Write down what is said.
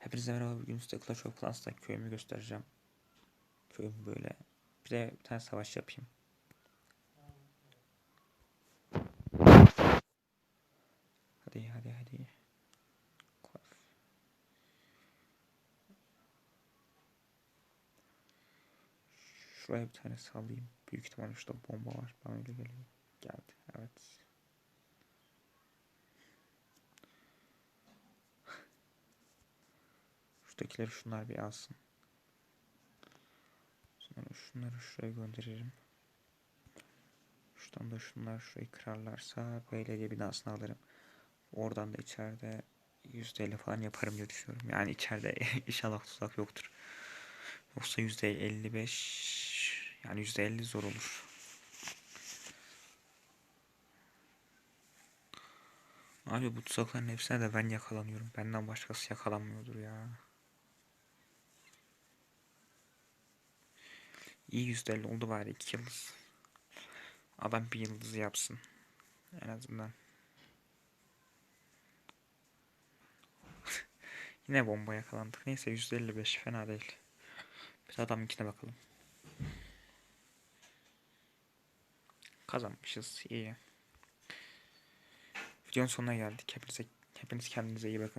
Hepinize merhaba. Bugün size Clash of Clans'ta köyümü göstereceğim. Köyüm böyle. Bir de bir tane savaş yapayım. Hadi hadi hadi. Şuraya bir tane sallayayım. Büyük ihtimalle şurada bomba var. Bana öyle geliyor. Geldi. Evet. Şuradakileri şunlar bir alsın. Sonra şunları şuraya gönderirim. Şuradan da şunlar şurayı kırarlarsa belediye binasını alırım. Oradan da içeride %50 falan yaparım diye düşünüyorum. Yani içeride inşallah tuzak yoktur. Yoksa %55 yani %50 zor olur. Abi bu tuzakların hepsine de ben yakalanıyorum. Benden başkası yakalanmıyordur ya. İyi yüzde elli oldu bari iki yıldız. Adam bir yıldız yapsın. En azından. Yine bomba yakalandık. Neyse yüzde elli beş fena değil. Bir de adamınkine bakalım. Kazanmışız iyi. Videonun sonuna geldik. Hepinize, hepiniz kendinize iyi bakın.